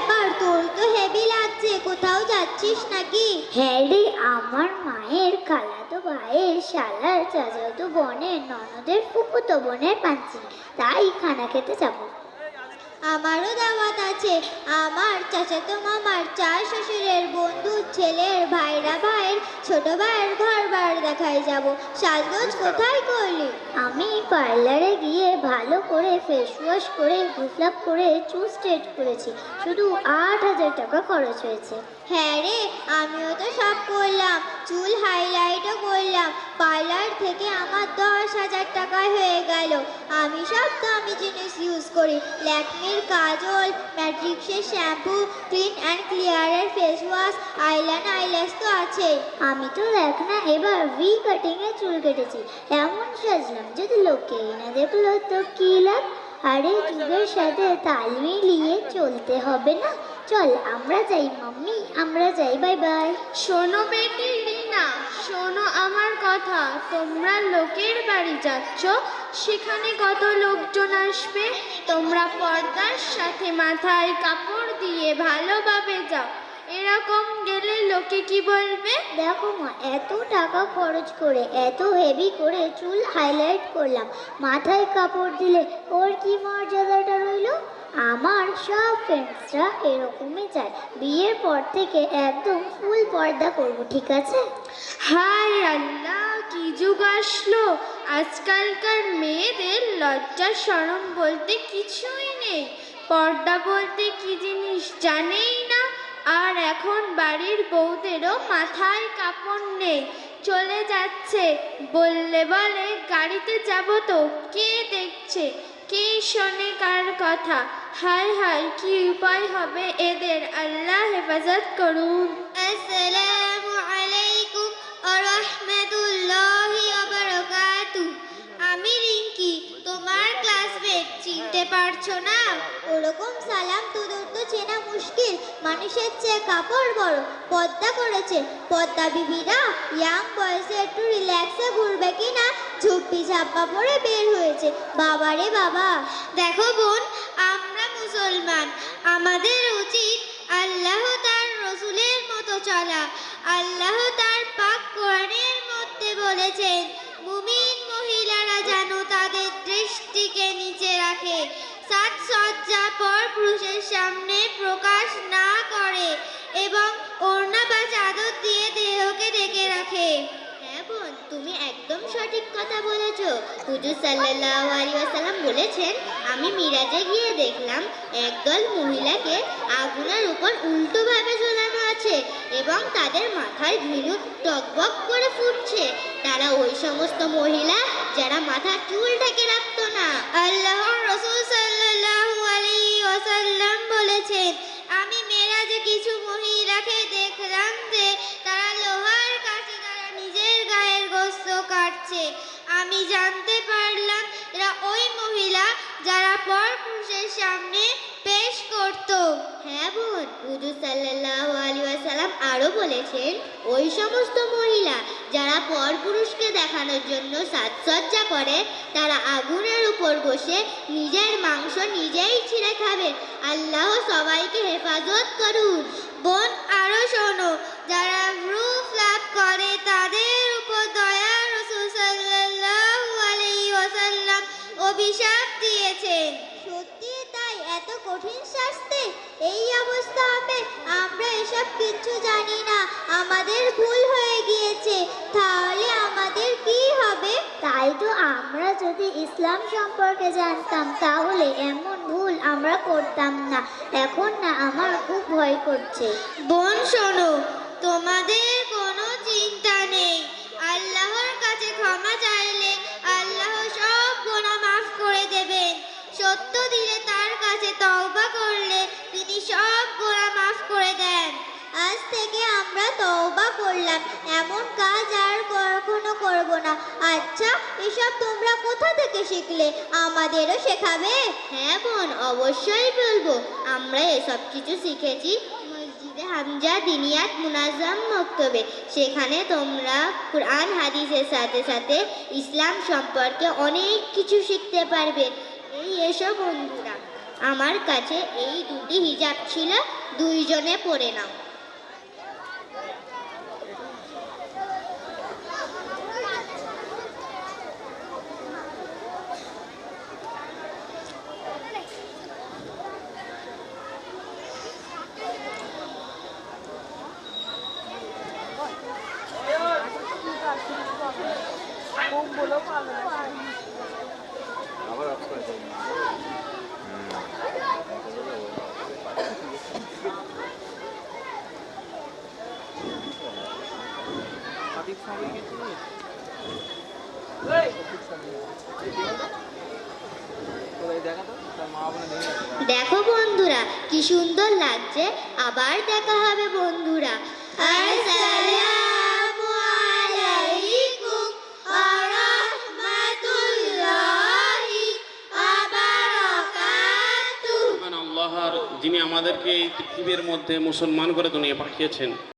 ব্যাপার? তোর তো হেভি লাগছে, কোথাও যাচ্ছিস নাকি? হ্যাঁ আমার মায়ের খালাতো ভাইয়ের শালার চাচাতো বোনের ননদের ফুপুতো বোনের পাঞ্চি, তাই খানা খেতে যাব। আমারও দাওয়াত আছে। আমার চাচাতো মামার চার শ্বশুরের বন্ধু ছেলের ভাইরা ভাইয়ের ছোট ভাইয়ের ঘর বার দেখায় যাব। সাজগোজ কোথায় করলি? আমি পার্লারে গিয়ে ভালো করে ফেস ওয়াশ করে গুসলাপ করে চুল স্ট্রেট করেছি। শুধু আট হাজার টাকা খরচ হয়েছে। হ্যাঁ রে, আমিও তো সব করলাম। চুল হাইলাইটও করলাম। পার্লার থেকে আমার দশ হাজার টাকায় হয়ে গেল। আমি সব দামি জিনিস ইউজ করি। ল্যাকমির কাজল, ম্যাট্রিক্সের শ্যাম্পু ক্লিন অ্যান্ড ক্লিয়ারের ফেস ওয়াশ আইল্যান্ড আইল্যাশ তো আছেই। আমি তো দেখ না এবার ভি কাটিং এ চুল কেটেছি। এমন সাজলাম যদি লোকে না দেখল তো কী লাভ আরে যুগের সাথে তাল মিলিয়ে চলতে হবে না। চল, আমরা যাই, মাম্মি, আমরা যাই, বাই বাই। শোনো বেটি রিনা, শোনো আমার কথা। তোমরা লোকের বাড়ি যাচ্ছ, সেখানে কত লোকজন আসবে? তোমরা পর্দার সাথে মাথায় কাপড় দিয়ে ভালোভাবে যাও। এরকম গেলে লোকে কি বলবে? দেখো মা এত টাকা খরচ করে এত হেভি করে চুল হাইলাইট করলাম মাথায় কাপড় দিলে ওর কি মর্যাদাটা রইল? আমার সব ফ্রেন্ডসরা এরকমই চায় বিয়ের পর থেকে একদম ফুল পর্দা করব ঠিক আছে? হায় আল্লাহ কি যুগ আসলো। আজকালকার মেয়েদের লজ্জা শরম বলতে কিছুই নেই। পর্দা বলতে কি জিনিস জানেই না। আর এখন বাড়ির বউদেরও মাথায় কাপড় নেই। চলে যাচ্ছে। বললে বলে গাড়িতে যাব তো? কে দেখছে? কে শোনে কার কথা? হায় হায় কি উপায় হবে এদের? আল্লাহ হেফাজত করুন। আসসালামু আলাইকুম রাহমাতুল্লাহি বারাকাতু। আমি রিঙ্কি। তোমার ক্লাসমেট চিনতে পারছ না? ওরকম সালাম তোদের তো চেনা মুশকিল। মানুষের চেয়ে কাপড় বড়, পদ্মা করেছে পদ্মা বিবিরা ইয়াং বয়সে একটু রিল্যাক্সে ঘুরবে কি না ঝুপি ঝাপ্পা পরে বের হয়েছে। বাবারে বাবা। দেখো বোন, আমরা মুসলমান। আমাদের উচিত আল্লাহ তার রসুলের মতো চলা। আল্লাহ তার পাক কোরআনের মধ্যে বলেছেন, মুমিন তুমি একদম সঠিক কথা বলেছ। হুজুর সাল্লাল্লাহু আলাইহি ওয়াসাল্লাম বলেছেন, আমি মিরাজে গিয়ে দেখলাম একদল মহিলাকে আগুনের উপর উল্টোভাবে ঝোলানো আছে এবং তাদের মাথায় ঘিলু টকবক করে ফুটছে। তারা ওই সমস্ত মহিলা যারা মাথার চুল ঢেকে রাখতো না। আল্লাহর রাসূল ওয়াসাল্লাম আরও বলেছেন, ওই সমস্ত মহিলা যারা পরপুরুষকে দেখানোর জন্য সাজসজ্জা করে, তারা আগুনের উপর বসে নিজের মাংস নিজেই ছিঁড়ে খাবে আল্লাহ সবাইকে হেফাজত করুন। বোন কঠিন শাস্তি। এই অবস্থা হবে। আমরা এসব কিচ্ছু জানি না। আমাদের ভুল হয়ে গিয়েছে। তাহলে আমাদের কি হবে? তাই তো আমরা যদি ইসলাম সম্পর্কে জানতাম, তাহলে এমন ভুল আমরা করতাম না। এখন না, আমার খুব ভয় করছে। বোন, শোনো। তোমাদের করলাম। এমন কাজ আর কখনো করব না। আচ্ছা এসব তোমরা কোথা থেকে শিখলে? আমাদেরও শেখাবে। হ্যাঁ বোন, অবশ্যই বলব। আমরা এসব কিছু শিখেছি। মসজিদে হামজা দিনিয়াত মুনাজাম মক্তবে। সেখানে তোমরা কোরআন, হাদিসের সাথে সাথে ইসলাম সম্পর্কে অনেক কিছু শিখতে পারবে। এই এসো বন্ধুরা। আমার কাছে এই দুটি হিজাব ছিল। দুইজনে পরে নাও। দেখো বন্ধুরা কি সুন্দর লাগছে। আবার দেখা হবে বন্ধুরা। আসসালামু যিনি আমাদেরকে এই পৃথিবীর মধ্যে মুসলমান করে দুনিয়া পাঠিয়েছেন।